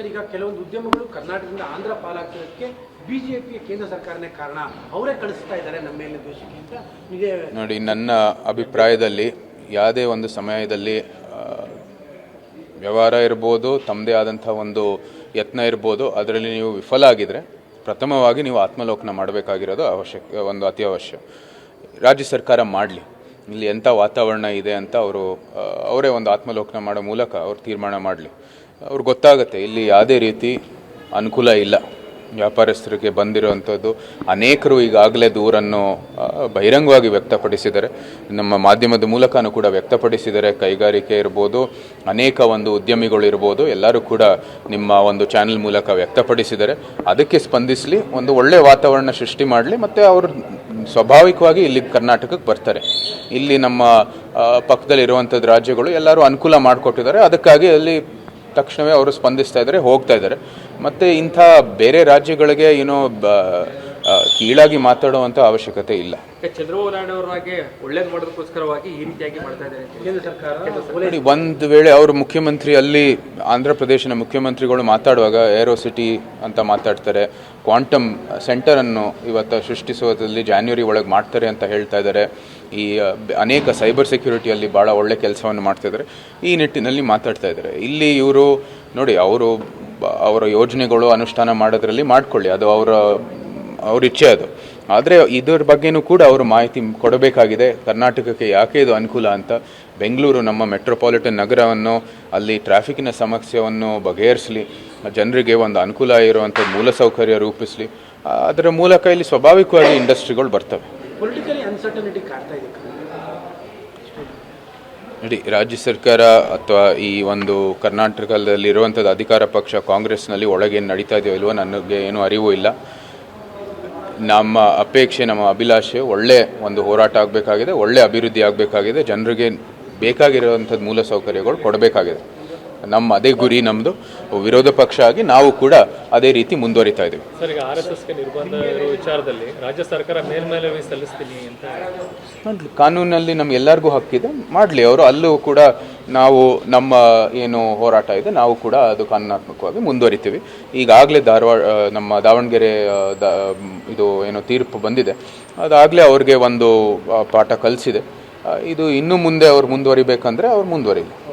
Sir, ಈಗ ಕೆಲವೊಂದು ಉದ್ಯಮಗಳು ಕರ್ನಾಟಕದಿಂದ ಆಂಧ್ರ ಪಾಲಾಗ್ತಿರೋದಕ್ಕೆ ಬಿಜೆಪಿಯ ಕೇಂದ್ರ ಸರ್ಕಾರನೇ ಕಾರಣ. ಅವರೇ ಕಳಿಸ್ತಾ ಇದ್ದಾರೆ ನಮ್ಮ ಮೇಲೆ ದೋಷಕ್ಕೆ ಅಂತ ಇದೇ ನೋಡಿ, ನನ್ನ ಅಭಿಪ್ರಾಯದಲ್ಲಿ ಯಾವುದೇ ಒಂದು ಸಮಯದಲ್ಲಿ ವ್ಯವಹಾರ ಇರ್ಬೋದು, ತಮ್ಮದೇ ಆದಂಥ ಒಂದು ಯತ್ನ ಇರ್ಬೋದು, ಅದರಲ್ಲಿ ನೀವು ವಿಫಲ ಆಗಿದ್ರೆ ಪ್ರಥಮವಾಗಿ ನೀವು ಆತ್ಮಲೋಕನ ಮಾಡಬೇಕಾಗಿರೋದು ಅವಶ್ಯಕ, ಒಂದು ಅತಿ ಅವಶ್ಯ ರಾಜ್ಯ ಸರ್ಕಾರ ಮಾಡಲಿ. ಇಲ್ಲಿ ಎಂಥ ವಾತಾವರಣ ಇದೆ ಅಂತ ಅವರು ಅವರೇ ಒಂದು ಆತ್ಮಲೋಕನ ಮಾಡೋ ಮೂಲಕ ಅವರು ತೀರ್ಮಾನ ಮಾಡಲಿ. ಅವ್ರಿಗೆ ಗೊತ್ತಾಗುತ್ತೆ, ಇಲ್ಲಿ ಯಾವುದೇ ರೀತಿ ಅನುಕೂಲ ಇಲ್ಲ. ವ್ಯಾಪಾರಸ್ಥರಿಗೆ ಬಂದಿರುವಂಥದ್ದು, ಅನೇಕರು ಈಗಾಗಲೇ ದೂರನ್ನು ಬಹಿರಂಗವಾಗಿ ವ್ಯಕ್ತಪಡಿಸಿದ್ದಾರೆ. ನಮ್ಮ ಮಾಧ್ಯಮದ ಮೂಲಕನೂ ಕೂಡ ವ್ಯಕ್ತಪಡಿಸಿದ್ದಾರೆ, ಕೈಗಾರಿಕೆ ಇರ್ಬೋದು, ಅನೇಕ ಒಂದು ಉದ್ಯಮಿಗಳು ಇರ್ಬೋದು, ಎಲ್ಲರೂ ಕೂಡ ನಿಮ್ಮ ಒಂದು ಚಾನೆಲ್ ಮೂಲಕ ವ್ಯಕ್ತಪಡಿಸಿದ್ದಾರೆ. ಅದಕ್ಕೆ ಸ್ಪಂದಿಸಲಿ, ಒಂದು ಒಳ್ಳೆಯ ವಾತಾವರಣ ಸೃಷ್ಟಿ ಮಾಡಲಿ, ಮತ್ತು ಅವರು ಸ್ವಾಭಾವಿಕವಾಗಿ ಇಲ್ಲಿ ಕರ್ನಾಟಕಕ್ಕೆ ಬರ್ತಾರೆ. ಇಲ್ಲಿ ನಮ್ಮ ಪಕ್ಕದಲ್ಲಿರುವಂಥದ್ದು ರಾಜ್ಯಗಳು ಎಲ್ಲರೂ ಅನುಕೂಲ ಮಾಡಿಕೊಟ್ಟಿದ್ದಾರೆ. ಅದಕ್ಕಾಗಿ ಅಲ್ಲಿ ತಕ್ಷಣವೇ ಅವರು ಸ್ಪಂದಿಸ್ತಾ ಇದ್ದಾರೆ ಹೋಗ್ತಾ ಇದ್ದಾರೆ. ಮತ್ತು ಇಂಥ ಬೇರೆ ರಾಜ್ಯಗಳಿಗೆ ಏನೋ ಬ ಕೀಳಾಗಿ ಮಾತಾಡುವಂಥ ಅವಶ್ಯಕತೆ ಇಲ್ಲ. ಚಂದ್ರಬಾಬು ನಾಯ್ಡು ಅವರಾಗೆ ಒಳ್ಳೇದು ಮಾಡೋದಕ್ಕೋಸ್ಕರವಾಗಿ ಈ ರೀತಿಯಾಗಿ ಮಾಡ್ತಾ ಇದ್ದಾರೆ ಅಂತ ಕೇಂದ್ರ ಸರ್ಕಾರ ನೋಡಿ ಒಂದು ವೇಳೆ ಅವರು ಮುಖ್ಯಮಂತ್ರಿ ಅಲ್ಲಿ ಆಂಧ್ರ ಪ್ರದೇಶನ ಮುಖ್ಯಮಂತ್ರಿಗಳು ಮಾತಾಡುವಾಗ ಏರೋ ಸಿಟಿ ಅಂತ ಮಾತಾಡ್ತಾರೆ ಕ್ವಾಂಟಮ್ ಸೆಂಟರನ್ನು ಇವತ್ತು ಸೃಷ್ಟಿಸುವುದರಲ್ಲಿ ಜಾನ್ವರಿ ಒಳಗೆ ಮಾಡ್ತಾರೆ ಅಂತ ಹೇಳ್ತಾ ಇದ್ದಾರೆ. ಈ ಅನೇಕ ಸೈಬರ್ ಸೆಕ್ಯೂರಿಟಿಯಲ್ಲಿ ಭಾಳ ಒಳ್ಳೆ ಕೆಲಸವನ್ನು ಮಾಡ್ತಾ ಇದ್ದಾರೆ. ಈ ನಿಟ್ಟಿನಲ್ಲಿ ಮಾತಾಡ್ತಾ ಇದ್ದಾರೆ. ಇಲ್ಲಿ ಇವರು ನೋಡಿ ಅವರು ಅವರ ಯೋಜನೆಗಳು ಅನುಷ್ಠಾನ ಮಾಡೋದ್ರಲ್ಲಿ ಮಾಡ್ಕೊಳ್ಳಿ. ಅದು ಅವರ ಅವ್ರ ಇಚ್ಛೆ ಅದು. ಆದರೆ ಇದರ ಬಗ್ಗೆನೂ ಕೂಡ ಅವರು ಮಾಹಿತಿ ಕೊಡಬೇಕಾಗಿದೆ. ಕರ್ನಾಟಕಕ್ಕೆ ಯಾಕೆ ಇದು ಅನುಕೂಲ ಅಂತ. ಬೆಂಗಳೂರು ನಮ್ಮ ಮೆಟ್ರೋಪಾಲಿಟನ್ ನಗರವನ್ನು ಅಲ್ಲಿ ಟ್ರಾಫಿಕ್ಕಿನ ಸಮಸ್ಯೆಯನ್ನು ಬಗೆಹರಿಸಲಿ ಜನರಿಗೆ ಒಂದು ಅನುಕೂಲ ಇರುವಂಥ ಮೂಲಸೌಕರ್ಯ ರೂಪಿಸಲಿ. ಅದರ ಮೂಲಕ ಇಲ್ಲಿ ಸ್ವಾಭಾವಿಕವಾಗಿ ಇಂಡಸ್ಟ್ರಿಗಳು ಬರ್ತವೆ. ನೋಡಿ ರಾಜ್ಯ ಸರ್ಕಾರ ಅಥವಾ ಈ ಒಂದು ಕರ್ನಾಟಕದಲ್ಲಿರುವಂಥದ್ದು ಅಧಿಕಾರ ಪಕ್ಷ ಕಾಂಗ್ರೆಸ್ನಲ್ಲಿ ಒಳಗೇನು ನಡೀತಾ ಇದೆಯೋ ಇಲ್ವೋ ನನಗೆ ಏನೂ ಅರಿವು ಇಲ್ಲ. ನಮ್ಮ ಅಪೇಕ್ಷೆ, ನಮ್ಮ ಅಭಿಲಾಷೆ ಒಳ್ಳೆ ಒಂದು ಹೋರಾಟ ಆಗಬೇಕಾಗಿದೆ, ಒಳ್ಳೆ ಅಭಿವೃದ್ಧಿ ಆಗಬೇಕಾಗಿದೆ, ಜನರಿಗೆ ಬೇಕಾಗಿರುವಂಥದ್ದು ಮೂಲ ಸೌಕರ್ಯಗಳು ಕೊಡಬೇಕಾಗಿದೆ. ನಮ್ಮ ಅದೇ ಗುರಿ ನಮ್ಮದು ವಿರೋಧ ಪಕ್ಷ ಆಗಿ ನಾವು ಕೂಡ ಅದೇ ರೀತಿ ಮುಂದುವರಿತಾ ಇದ್ದೀವಿ. ಸರ್ ಈಗ ಆರ್ ಎಸ್ ಎಸ್ಗೆ ನಿರ್ಬಂಧ ಇರೋ ವಿಚಾರದಲ್ಲಿ ರಾಜ್ಯ ಸರ್ಕಾರ ಮೇಲ್ಮೇಲವಿ ಸಲ್ಲಿಸ್ತೀನಿ ಅಂತ ಕಾನೂನಲ್ಲಿ ನಮ್ಗೆ ಎಲ್ಲರಿಗೂ ಹಕ್ಕಿದೆ ಮಾಡಲಿ ಅವರು ಅಲ್ಲೂ ಕೂಡ ನಾವು ನಮ್ಮ ಏನು ಹೋರಾಟ ಇದೆ ನಾವು ಕೂಡ ಅದು ಕಾನೂನಾತ್ಮಕವಾಗಿ ಮುಂದುವರಿತೀವಿ. ಈಗಾಗಲೇ ಧಾರವಾಡ ನಮ್ಮ ದಾವಣಗೆರೆ ದ- ಇದು ಏನು ತೀರ್ಪು ಬಂದಿದೆ. ಅದಾಗಲೇ ಅವ್ರಿಗೆ ಒಂದು ಪಾಠ ಕಲಿಸಿದೆ. ಇದು ಇನ್ನು ಮುಂದೆ ಅವ್ರು ಮುಂದುವರಿಬೇಕಂದ್ರೆ ಅವ್ರು ಮುಂದುವರಿಲಿ.